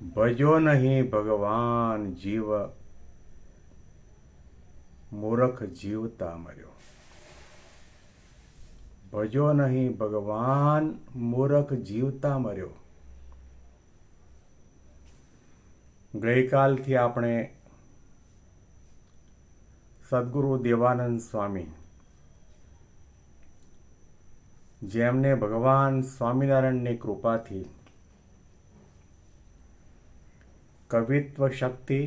ભજો નહીં ભગવાન જીવ. મૂરખ જીવતા મર્યો. ભજો નહીં ભગવાન મૂરખ જીવતા મર્યો. ગઈકાલથી આપણે સદગુરુ દેવાનંદ સ્વામી, જેમને ભગવાન સ્વામિનારાયણની કૃપાથી કવિત્વ શક્તિ,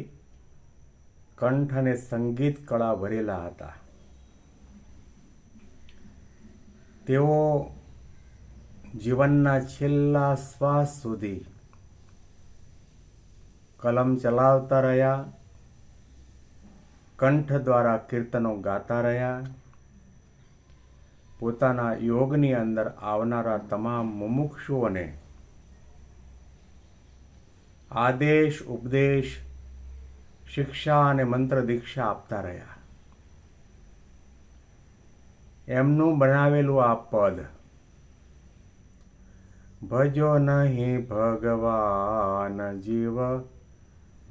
કંઠ અને સંગીત કળા ભરેલા હતા. તેઓ જીવનના છેલ્લા શ્વાસ સુધી કલમ ચલાવતા રહ્યા, કંઠ દ્વારા કીર્તનો ગાતા રહ્યા, પોતાના યોગની અંદર આવનારા તમામ મુમુક્ષુઓને આદેશ, ઉપદેશ, શિક્ષા અને મંત્ર દીક્ષા આપતા રહ્યા. એમનું બનાવેલું આ પદ, ભજો નહીં ભગવાન જીવ,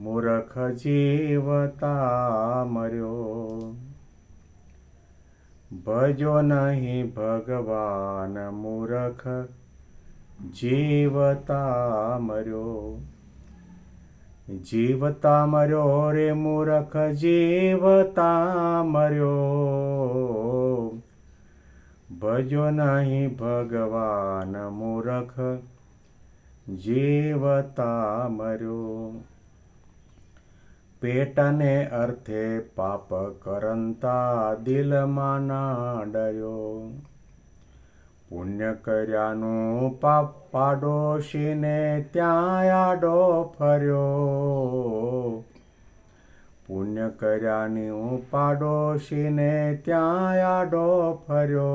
મૂર્ખ જીવતા મર્યો. ભજો નહીં ભગવાન મૂર્ખ જીવતા મર્યો. જીવતા મર્યો રે મૂરખ જીવતા મર્યો ભજો નહીં ભગવાન મૂરખ જીવતા મર્યો પેટને અર્થે પાપ કરંતા દિલમાં ના ડર્યો પુણ્ય કર્યાનું પાપ પાડોશીને ત્યાં આડો ફર્યો. પુણ્ય કર્યાની પાડોશીને ત્યાં આડો ફર્યો.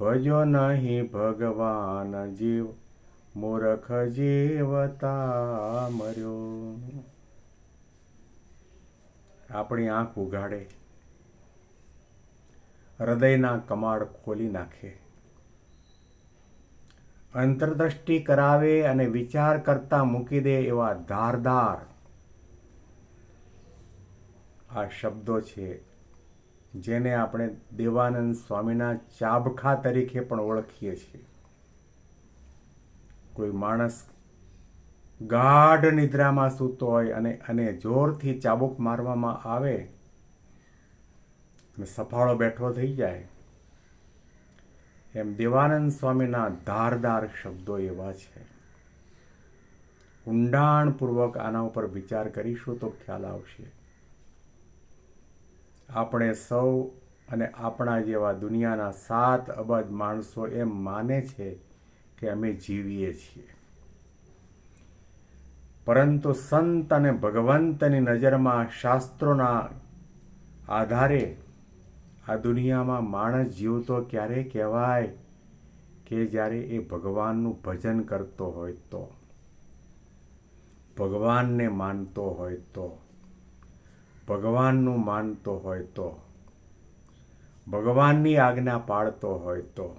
ભજો નહીં ભગવાન જીવ, મૂર્ખ જીવતા મર્યો. આપણી આંખ ઉગાડે હૃદયના કમાડ ખોલી નાખે. અંતરદ્રષ્ટિ કરાવે અને વિચાર કરતા મૂકી દે એવા ધારદાર. આ શબ્દો છે, જેને આપણે દેવાનંદ સ્વામીના ચાબખા તરીકે પણ ઓળખીએ છીએ. કોઈ માણસ ગાઢ નિદ્રામાં સૂતો હોય અને અને જોરથી ચાબુક મારવામાં આવે અને સફાળો બેઠો થઈ જાય. એમ દેવાનંદ સ્વામીના ધારદાર શબ્દો એવા છે. ઊંડાણપૂર્વક આના ઉપર વિચાર કરીશું તો ખ્યાલ આવશે. આપણે સૌ અને આપણા જેવા દુનિયાના સાત અબજ માણસો એમ માને છે કે અમે જીવીએ છીએ. પરંતુ સંત અને ભગવંતની નજરમાં શાસ્ત્રોના આધારે આ દુનિયામાં માણસ જીવતો ક્યારે કહેવાય કે જ્યારે એ ભગવાનનું ભજન કરતો હોય તો? ભગવાનને માનતો હોય તો? ભગવાનનું માનતો હોય તો? ભગવાનની આજ્ઞા પાળતો હોય તો?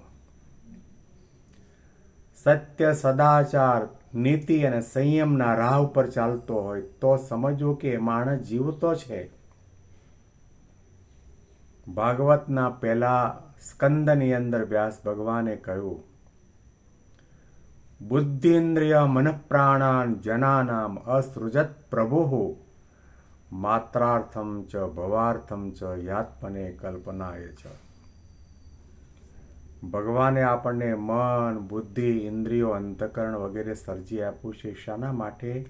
સત્ય, સદાચાર, નીતિ અને સંયમના રાહ ઉપર ચાલતો હોય તો? સમજવું કે માણસ જીવતો છે. ભાગવતના પહેલા સ્કંદની અંદર વ્યાસ ભગવાને કહ્યું, બુદ્ધિન્દ્રિય મનપ્રાણાન જનાનામ અસૃજત પ્રભુ, માત્રાર્થમ ચ ભવાર્થમ ચ યાત્મને કલ્પનાય છે ભગવાને આપણને મન, બુદ્ધિ, ઇન્દ્રિયો, અંતકરણ વગેરે સર્જી આપ્યું છે. શાના માટે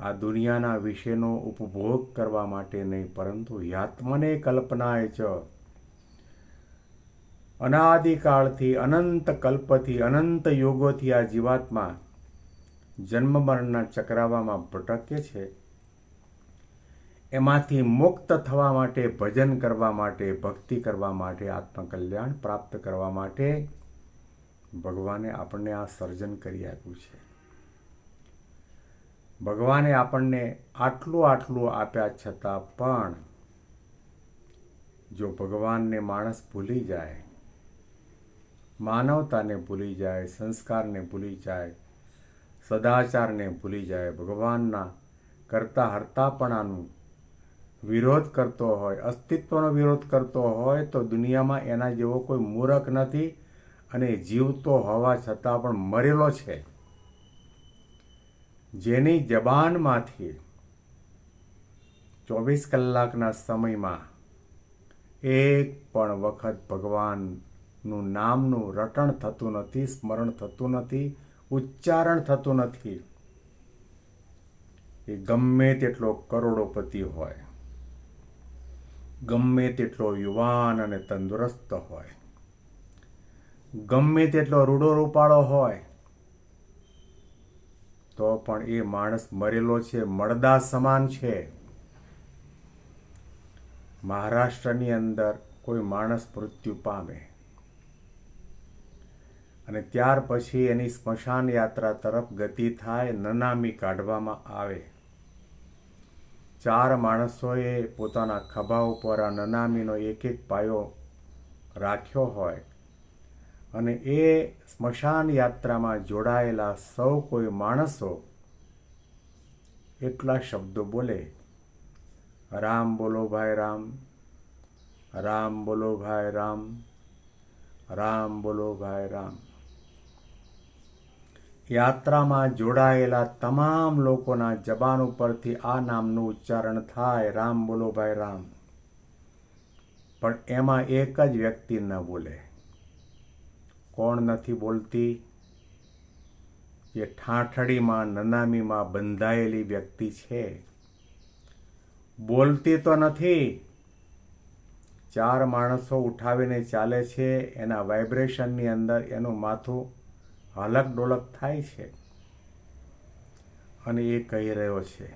આ દુનિયાના વિષયનો ઉપભોગ કરવા માટે નહીં, પરંતુ યાત્મને કલ્પનાય ચ અનાદિકાળથી અનંત કલ્પથી અનંત યોગોથી આ જીવાત્મા જન્મ મરણના ચક્રાવામાં ભટકે છે. એમાંથી મુક્ત થવા માટે, ભજન કરવા માટે, ભક્તિ કરવા માટે, આત્મકલ્યાણ પ્રાપ્ત કરવા માટે ભગવાને આપણને આ સર્જન કરી આપ્યું છે. ભગવાને આપણને આટલું આટલું આપ્યા છતાં પણ જો ભગવાનને માણસ ભૂલી જાય, માનવતાને ભૂલી જાય, સંસ્કારને ભૂલી જાય, સદાચારને ભૂલી જાય, ભગવાનના કરતા હરતાપણાનું વિરોધ કરતો હોય, અસ્તિત્વનો વિરોધ કરતો હોય, તો દુનિયામાં એના જેવો કોઈ મૂરખ નથી અને જીવતો હોવા છતાં પણ મરેલો છે. જેની જબાનમાંથી ચોવીસ કલાકના સમયમાં એક પણ વખત ભગવાનનું નામનું રટણ થતું નથી, સ્મરણ થતું નથી, ઉચ્ચારણ થતું નથી. એ ગમે તેટલો કરોડોપતિ હોય, ગમે તેટલો યુવાન અને તંદુરસ્ત હોય, ગમે તેટલો રૂડો રૂપાળો હોય તો પણ એ માણસ મરેલો છે, મળદા સમાન છે. મહારાષ્ટ્રની અંદર કોઈ માણસ મૃત્યુ પામે. અને ત્યાર પછી એની સ્મશાન યાત્રા તરફ ગતિ થાય, નનામી કાઢવામાં આવે. ચાર માણસોએ પોતાના ખભા ઉપર આ નનામીનો એક એક પાયો રાખ્યો હોય. અને એ સ્મશાન યાત્રામાં જોડાયેલા સૌ કોઈ માણસો એટલા શબ્દો બોલે, રામ બોલો ભાઈ રામ રામ બોલો ભાઈ રામ રામ બોલો ભાઈ રામ. યાત્રામાં જોડાયેલા તમામ લોકોના જબાન ઉપરથી આ નામનું ઉચ્ચારણ થાય, રામ બોલો ભાઈ રામ. પણ એમાં એક જ વ્યક્તિ ન બોલે. કોણ નથી બોલતી? એ ઠાઠડીમાં, નનામીમાં બંધાયેલી વ્યક્તિ છે. બોલતી તો નથી. ચાર માણસો ઉઠાવીને ચાલે છે, એના વાઇબ્રેશનની અંદર એનું માથું હલક ડોલક થાય છે. અને એ કહી રહ્યો છે,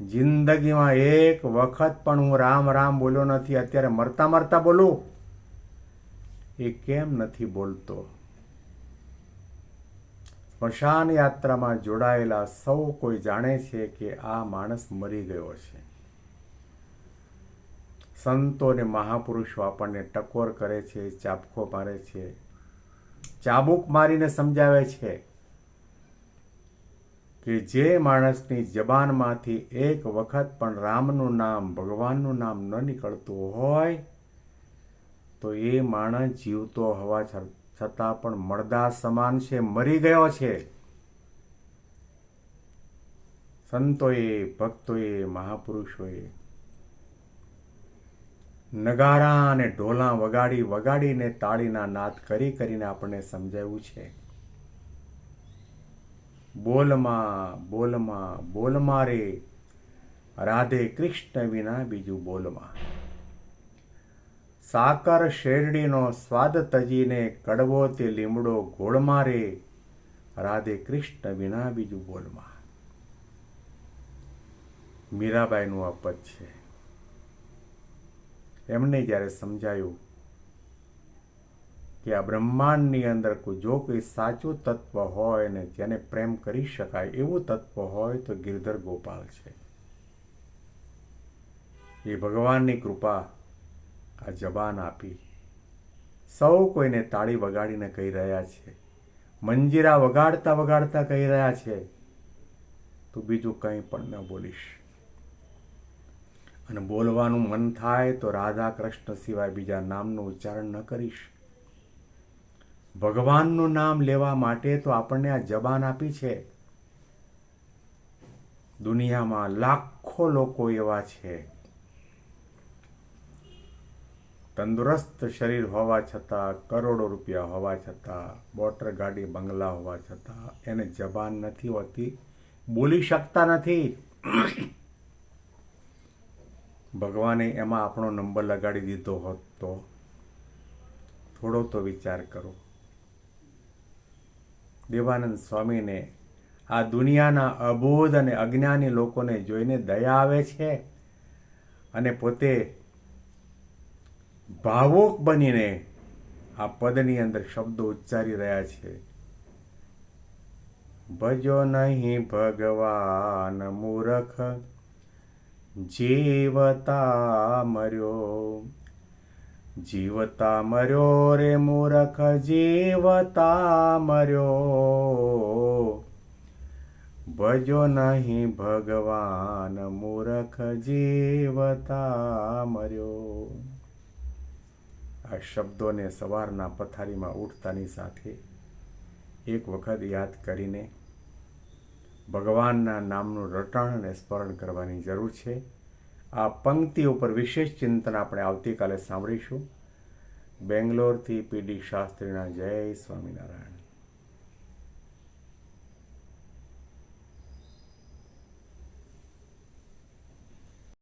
જિંદગીમાં એક વખત પણ હું રામ રામ બોલ્યો નથી, અત્યારે મરતા મરતા બોલું. એ કેમ નથી બોલતો? સ્મશાન યાત્રામાં જોડાયેલા સૌ કોઈ જાણે છે કે આ માણસ મરી ગયો છે. સંતો અને મહાપુરુષો આપણને ટકોર કરે છે ચાપખો મારે છે, ચાબુક મારીને સમજાવે છે કે જે માણસની જબાનમાંથી એક વખત પણ રામનું નામ, ભગવાનનું નામ ન નીકળતું હોય તો એ માણસ જીવતો હોવા છતાં પણ મળદા સમાન છે, મરી ગયો છે. સંતોએ, ભક્તોએ, મહાપુરુષોએ નગારા અને ઢોલા વગાડી, વગાડીને તાળીના નાદ કરી કરીને આપણને સમજાવ્યું છે. બોલમાં બોલમાં બોલમાં રે. રાધે કૃષ્ણ વિના બીજું બોલમાં. સાકર શેરડીનો સ્વાદ તજીને કડવો તે લીમડો ગોળમાં રે રાધે કૃષ્ણ વિના બીજું બોલમાં મીરાબાઈનું આ છે એમને જ્યારે સમજાયું કે આ બ્રહ્માંડની અંદર જો કોઈ સાચું તત્વ હોય ને જેને પ્રેમ કરી શકાય એવું તત્વ હોય તો ગિરધર ગોપાલ છે. એ ભગવાનની કૃપા આ જબાન આપી. સૌ કોઈને તાળી વગાડીને કહી રહ્યા છે. મંજીરા વગાડતા વગાડતા કહી રહ્યા છે. તું બીજું કંઈ પણ ન બોલીશ. અને બોલવાનું મન થાય તો રાધા કૃષ્ણ સિવાય બીજા નામનું ઉચ્ચારણ ન કરીશ. ભગવાનનું નામ લેવા માટે તો આપણને આ જબાન આપી છે. દુનિયામાં લાખો લોકો એવા છે. તંદુરસ્ત શરીર હોવા છતાં, કરોડો રૂપિયા હોવા છતાં મોટર ગાડી, બંગલા હોવા છતાં, એને જબાન નથી હોતી, બોલી શકતા નથી. ભગવાને એમાં આપણો નંબર લગાડી દીધો હોત તો થોડો તો વિચાર કરો. દેવાનંદ સ્વામીને આ દુનિયાના અબોધ અને અજ્ઞાની લોકોને જોઈને દયા આવે છે? અને પોતે ભાવુક બનીને આ પદની અંદર શબ્દો ઉચ્ચારી રહ્યા છે. ભજો નહીં ભગવાન મૂરખ, જીવતા મર્યો. જીવતા મર્યો રે મૂરખ, જીવતા મર્યો. ભજો નહીં ભગવાન મૂરખ, જીવતા મર્યો. આ શબ્દોને સવારના પથારીમાં ઉઠતાની સાથે એક વખત યાદ કરીને ભગવાનના નામનું રટણ અને સ્મરણ કરવાની જરૂર છે. આ પંક્તિ ઉપર વિશેષ ચિંતન આપણે આવતીકાલે સાંભળીશું. બેંગ્લોરથી પીડી શાસ્ત્રીના જય સ્વામિનારાયણ.